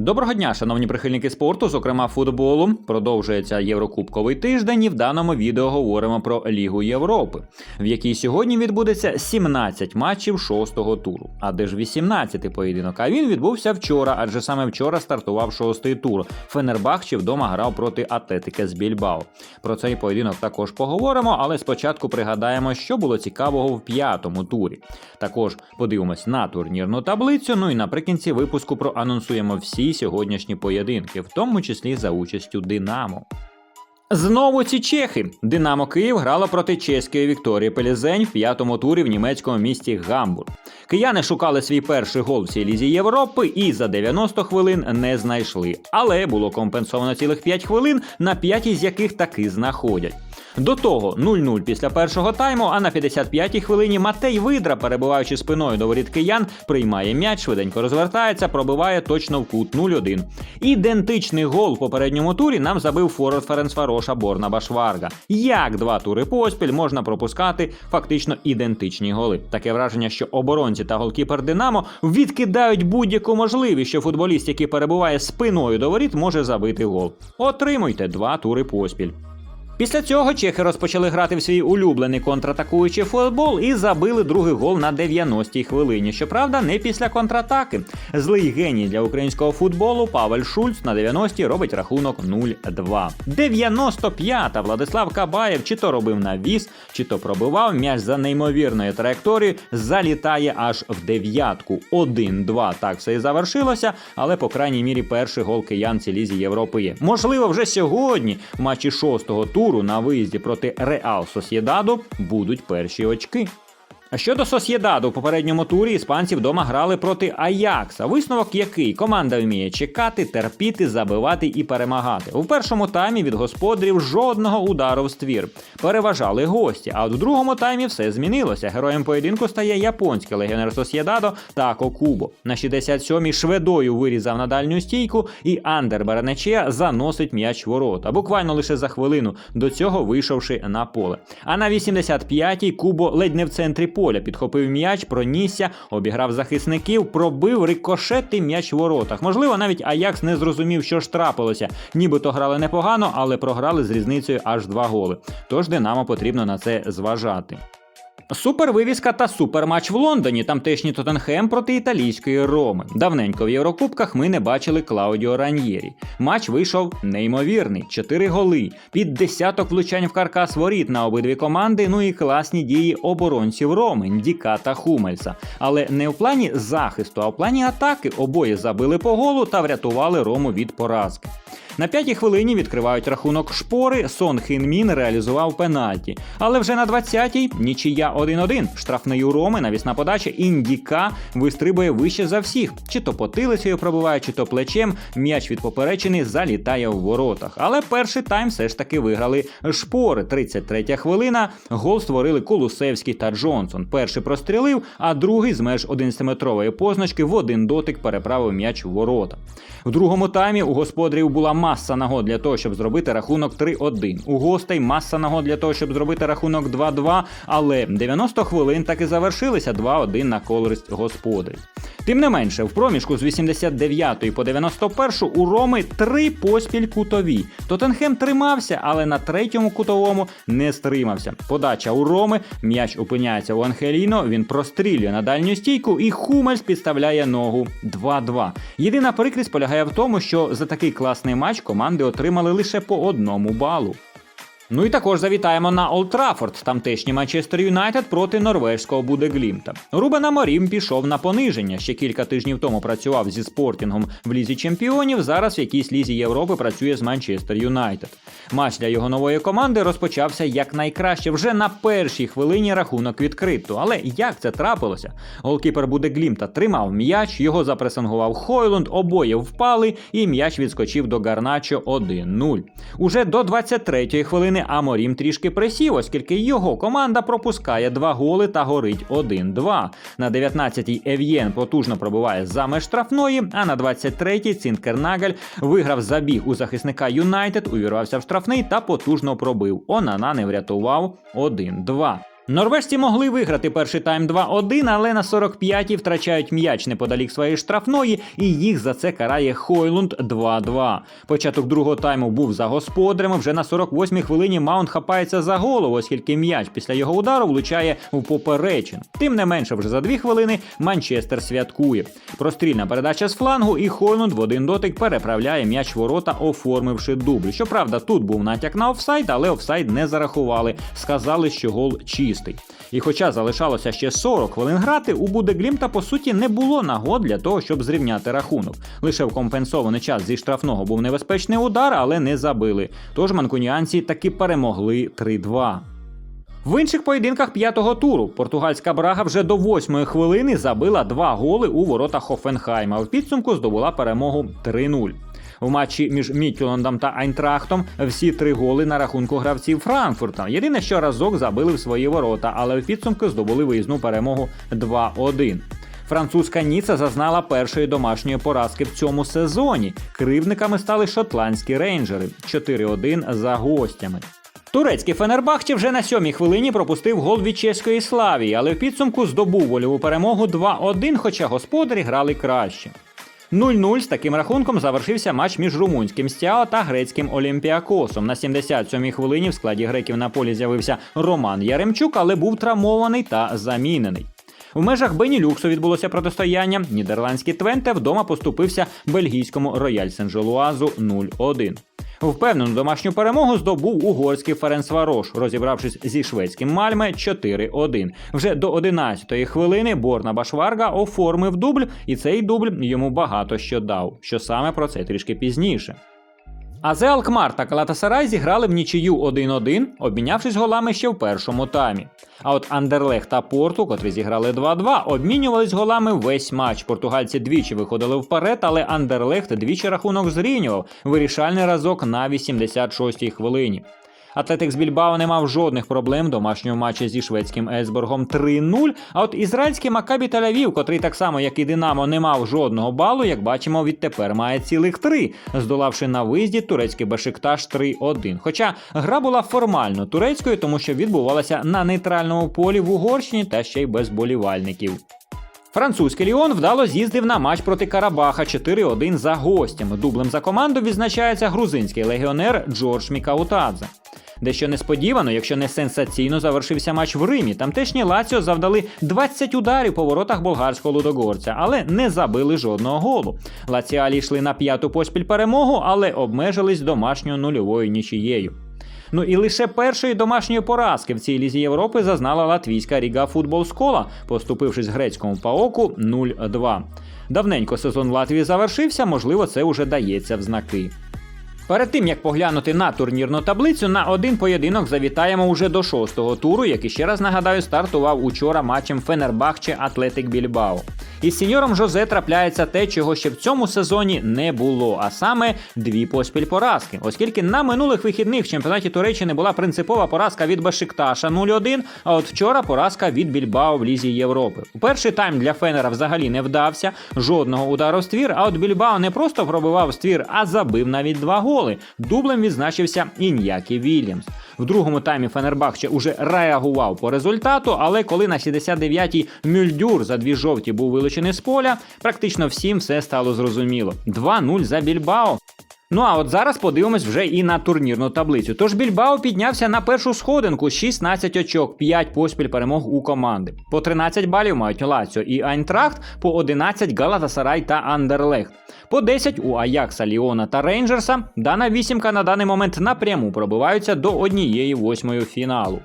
Доброго дня, шановні прихильники спорту, зокрема футболу. Продовжується Єврокубковий тиждень, і в даному відео говоримо про Лігу Європи, в якій сьогодні відбудеться 17 матчів шостого туру. А де ж 18-й поєдинок? А він відбувся вчора, адже саме вчора стартував шостий тур. Фенербахче вдома грав проти Атлетики з Більбао. Про цей поєдинок також поговоримо, але спочатку пригадаємо, що було цікавого в п'ятому турі. Також подивимось на турнірну таблицю. Ну і наприкінці випуску проанонсуємо всі сьогоднішні поєдинки, в тому числі за участю Динамо. Знову ці чехи. Динамо Київ грала проти чеської Вікторії Пелізень в п'ятому турі в німецькому місті Гамбург. Кияни шукали свій перший гол в цій лізі Європи і за 90 хвилин не знайшли. Але було компенсовано цілих 5 хвилин, на 5 із яких таки знаходять. До того 0-0 після першого тайму, а на 55-й хвилині Матей Видра, перебуваючи спиною до воріт киян, приймає м'яч, швиденько розвертається, пробиває точно в кут 0-1. Ідентичний гол в попередньому турі нам забив форвард Ференцвароша Борна Башварга. Як два тури поспіль можна пропускати фактично ідентичні голи? Таке враження, що оборонці та голкіпер Динамо відкидають будь-яку можливість, що футболіст, який перебуває спиною до воріт, може забити гол. Отримуйте два тури поспіль. Після цього чехи розпочали грати в свій улюблений контратакуючий футбол і забили другий гол на 90-й хвилині. Щоправда, не після контратаки. Злий геній для українського футболу Павел Шульц на 90-й робить рахунок 0-2. 95-та Владислав Кабаєв чи то робив навіс, чи то пробивав м'яч за неймовірною траєкторією, залітає аж в дев'ятку. 1-2. Так все і завершилося, але по крайній мірі перший гол киян в лізі Європи є. Можливо, вже сьогодні в матчі шостого туру на виїзді проти Реал Сосєдаду будуть перші очки. Щодо Сосєдаду, в попередньому турі іспанці вдома грали проти Аякса. Висновок який команда вміє чекати, терпіти, забивати і перемагати. У першому таймі від господарів жодного удару в ствір. Переважали гості. А от у другому таймі все змінилося. Героєм поєдинку стає японський легіонер Сосєдадо Тако Кубо. На 67-й шведою вирізав на дальню стійку, і Андер Баранечеа заносить м'яч ворота. Буквально лише за хвилину до цього вийшовши на поле. А на 85-й Кубо ледь не в центрі поля підхопив м'яч, пронісся, обіграв захисників, пробив рикошети м'яч в воротах. Можливо, навіть Аякс не зрозумів, що ж трапилося. Нібито грали непогано, але програли з різницею аж два голи. Тож Динамо потрібно на це зважати. Супервивіска та суперматч в Лондоні. Тамтешній Тоттенхем проти італійської Роми. Давненько в Єврокубках ми не бачили Клаудіо Раньєрі. Матч вийшов неймовірний: чотири голи, під десяток влучань в каркас воріт на обидві команди. Ну і класні дії оборонців Роми, Ndіка та Хумельса. Але не в плані захисту, а в плані атаки обоє забили по голу та врятували Рому від поразки. На п'ятій хвилині відкривають рахунок шпори. Сон Хін реалізував пенальті. Але вже на 20-й нічия 1-1. Штрафний у Роми, навісна подача індіка вистрибує вище за всіх. Чи то потилицею пробиває, чи то плечем. М'яч від поперечини залітає в воротах. Але перший тайм все ж таки виграли шпори. 33 хвилина. Гол створили Колусевський та Джонсон. Перший прострілив, а другий з меж 11-метрової позначки в один дотик переправив м'яч в ворота. В другому таймі у господарів була маса нагод для того, щоб зробити рахунок 3-1. У гостей маса нагод для того, щоб зробити рахунок 2-2, але 90 хвилин так і завершилися 2-1 на користь господарів. Тим не менше, в проміжку з 89 по 91 у Роми три поспіль кутові. Тоттенхем тримався, але на третьому кутовому не стримався. Подача у Роми, м'яч опиняється у Анхеліно, він прострілює на дальню стійку, і Хумельс підставляє ногу 2-2. Єдина прикрість полягає в тому, що за такий класний матч команди отримали лише по одному балу. Ну і також завітаємо на Олд Траффорд, тамтешній Манчестер Юнайтед проти норвежського Будеглімта. Рубен Аморім пішов на пониження. Ще кілька тижнів тому працював зі спортінгом в лізі чемпіонів. Зараз в якійсь лізі Європи працює з Манчестер Юнайтед. Матч для його нової команди розпочався якнайкраще. Вже на першій хвилині рахунок відкрито. Але як це трапилося? Голкіпер Будеглімта тримав м'яч, його запресингував Хойлунд, обоє впали, і м'яч відскочив до Гарначо 1-0. Уже до 23-ї хвилини. Аморім трішки присів, оскільки його команда пропускає два голи та горить 1-2. На 19-й Ев'єн потужно пробиває за меж штрафної, а на 23-й Цінкернагель виграв забіг у захисника Юнайтед, увірвався в штрафний та потужно пробив. Онана не врятував 1-2. Норвежці могли виграти перший тайм 2-1, але на 45-й втрачають м'яч неподалік своєї штрафної, і їх за це карає Хойлунд 2-2. Початок другого тайму був за господарями. Вже на 48-й хвилині Маунт хапається за голову, оскільки м'яч після його удару влучає в поперечину. Тим не менше, вже за дві хвилини Манчестер святкує. Прострільна передача з флангу, і Хойлунд в один дотик переправляє м'яч ворота, оформивши дубль. Щоправда, тут був натяк на офсайд, але офсайд не зарахували. Сказали, що гол чистий. І хоча залишалося ще 40 хвилин грати, у Будеглімта по суті не було нагод для того, щоб зрівняти рахунок. Лише в компенсований час зі штрафного був небезпечний удар, але не забили. Тож манкуніанці таки перемогли 3-2. В інших поєдинках п'ятого туру португальська брага вже до восьмої хвилини забила два голи у воротах Хофенхайма. В підсумку здобула перемогу 3-0. В матчі між Мітюландом та Айнтрахтом всі три голи на рахунку гравців Франкфурта. Єдине, що разок забили в свої ворота, але в підсумку здобули виїзну перемогу 2-1. Французька Ніца зазнала першої домашньої поразки в цьому сезоні. Кривниками стали шотландські рейнджери 4-1 за гостями. Турецький Фенербахче вже на сьомій хвилині пропустив гол від чеської славії, але в підсумку здобув вольову перемогу 2-1, хоча господарі грали краще. 0-0 з таким рахунком завершився матч між румунським Стяо та грецьким Олімпіакосом. На 77-й хвилині в складі греків на полі з'явився Роман Яремчук, але був травмований та замінений. В межах Бенілюксу відбулося протистояння. Нідерландський Твенте вдома поступився бельгійському Рояль Сен-Желуазу 0-1. Впевнену домашню перемогу здобув угорський Ференцварош, розібравшись зі шведським Мальме 4-1. Вже до 11-ї хвилини Борна Башварга оформив дубль, і цей дубль йому багато що дав. Що саме про це трішки пізніше. Азе Алкмар та Калатасарай зіграли в нічию 1-1, обмінявшись голами ще в першому таймі. А от Андерлех та Порту, котрі зіграли 2-2, обмінювались голами весь матч. Португальці двічі виходили вперед, але Андерлехт двічі рахунок зрівнював. Вирішальний разок на 86-й хвилині. Атлетик з Більбао не мав жодних проблем в домашньому матчі зі шведським Ельсбергом 3-0. А от ізраїльський Макабі Тель-Авів, котрий так само, як і Динамо, не мав жодного балу, як бачимо, відтепер має цілих три, здолавши на виїзді турецький Бешикташ 3-1. Хоча гра була формально турецькою, тому що відбувалася на нейтральному полі в Угорщині та ще й без болівальників. Французький Ліон вдало з'їздив на матч проти Карабаха 4-1 за гостями. Дублем за команду відзначається грузинський легіонер Джордж Мікаутадзе. Дещо несподівано, якщо не сенсаційно завершився матч в Римі. Тамтешні Лаціо завдали 20 ударів по воротах болгарського лудогорця, але не забили жодного голу. Лаціалі йшли на п'яту поспіль перемогу, але обмежились домашньою нульовою нічією. Ну і лише першої домашньої поразки в цій лізі Європи зазнала латвійська Ріга Футбол Скола, поступившись грецькому паоку 0-2. Давненько сезон Латвії завершився, можливо, це уже дається в знаки. Перед тим як поглянути на турнірну таблицю, на один поєдинок завітаємо уже до шостого туру, який ще раз нагадаю стартував учора матчем Фенербахче Атлетик Більбао. Із сеньором Жозе трапляється те, чого ще в цьому сезоні не було, а саме дві поспіль поразки. Оскільки на минулих вихідних в чемпіонаті Туреччини була принципова поразка від Бешикташа 0-1, а от вчора поразка від Більбао в Лізі Європи. Перший тайм для Фенера взагалі не вдався, жодного удару в ствір, а от Більбао не просто пробивав ствір, а забив навіть два голи. Дублем відзначився Ін'які Вільямс. В другому таймі Фенербахче уже реагував по результату, але коли на 69-й Мюльдюр за дві жовті був вилучений з поля, практично всім все стало зрозуміло. 2-0 за Більбао. Ну а от зараз подивимось вже і на турнірну таблицю. Тож Більбао піднявся на першу сходинку 16 очок, 5 поспіль перемог у команди. По 13 балів мають Лаціо і Айнтрахт, по 11 Галатасарай та Андерлехт. По 10 у Аякса, Ліона та Рейнджерса. Дана вісімка на даний момент напряму пробиваються до однієї восьмої фіналу.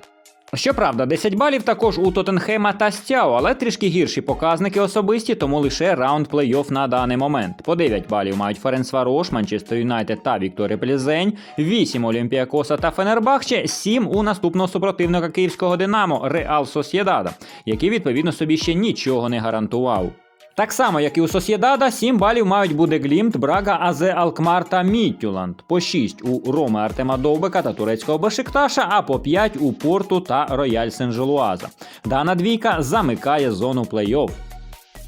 Щоправда, 10 балів також у Тоттенхема та Стяо, але трішки гірші показники особисті, тому лише раунд плей-офф на даний момент. По 9 балів мають Ференсварош, Манчестер Юнайтед та Вікторі Плізень, 8 Олімпіакоса та Фенербахче, 7 у наступного супротивника київського Динамо Реал Сосєдада, який відповідно собі ще нічого не гарантував. Так само, як і у Сосєдада, 7 балів мають буде Глімт, Брага, Азе Алкмар та Міттюланд. По 6 у Роми Артема Довбека та турецького Бешикташа, а по 5 у Порту та Рояль Сен-Желуаза. Дана двійка замикає зону плей-офф.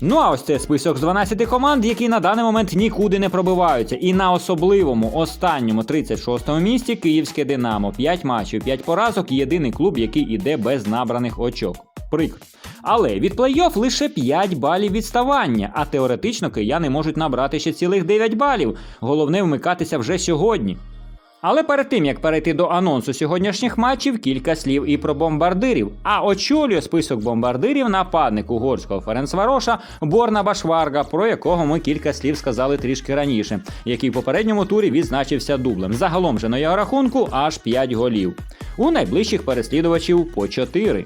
Ну а ось це список з 12 команд, які на даний момент нікуди не пробиваються. І на особливому останньому 36-му місці київське Динамо. 5 матчів, 5 поразок. Єдиний клуб, який іде без набраних очок. Прикро. Але від плей-офф лише 5 балів відставання, а теоретично кияни можуть набрати ще цілих 9 балів. Головне вмикатися вже сьогодні. Але перед тим як перейти до анонсу сьогоднішніх матчів, кілька слів і про бомбардирів. А очолює список бомбардирів нападник угорського Ференцвароша Борна Башварга, про якого ми кілька слів сказали трішки раніше, який в попередньому турі відзначився дублем. Загалом же на його рахунку аж 5 голів. У найближчих переслідувачів по 4.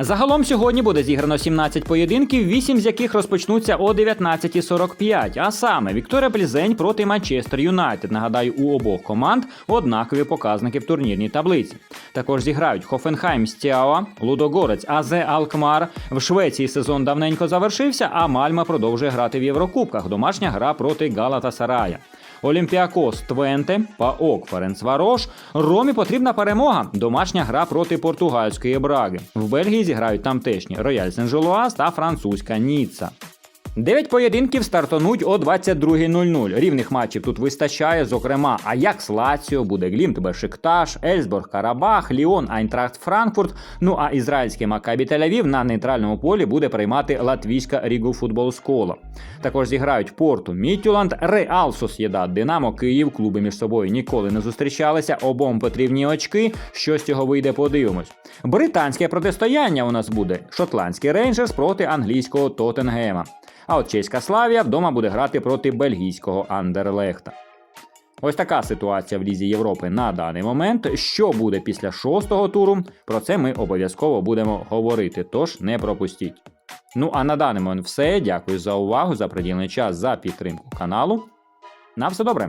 Загалом сьогодні буде зіграно 17 поєдинків, 8 з яких розпочнуться о 19.45. А саме Вікторія Плізень проти Манчестер Юнайтед. Нагадаю, у обох команд однакові показники в турнірній таблиці. Також зіграють Хофенхайм Стяуа, Лудогорець АЗ Алкмар. В Швеції сезон давненько завершився, а Мальма продовжує грати в Єврокубках. Домашня гра проти Галата Сарая. Олімпіакос Твенте, Паок Ференцварош. Ромі потрібна перемога. Домашня гра проти португальської Браги. В Бельгії зіграють тамтешні Рояль Сен-Жолуаз та французька Ніцца. Дев'ять поєдинків стартануть о 22.00. Рівних матчів тут вистачає, зокрема, Аякс Лаціо, буде Глімт Бешикташ, Ельсбург Карабах, Ліон Айнтрахт Франкфурт. Ну а ізраїльський Макабі Тель-Авів на нейтральному полі буде приймати латвійська Рігу Футбол Скола. Також зіграють Порту, Мітюланд, Реал Сосєдад, Динамо, Київ. Клуби між собою ніколи не зустрічалися. Обом потрібні очки. Що з цього вийде, подивимось. Британське протистояння у нас буде шотландський рейнджерс проти англійського Тоттенгема. А от чеська Славія вдома буде грати проти бельгійського Андерлехта. Ось така ситуація в Лізі Європи на даний момент. Що буде після шостого туру? Про це ми обов'язково будемо говорити, тож не пропустіть. Ну а на даний момент все. Дякую за увагу, за приділений час, за підтримку каналу. На все добре!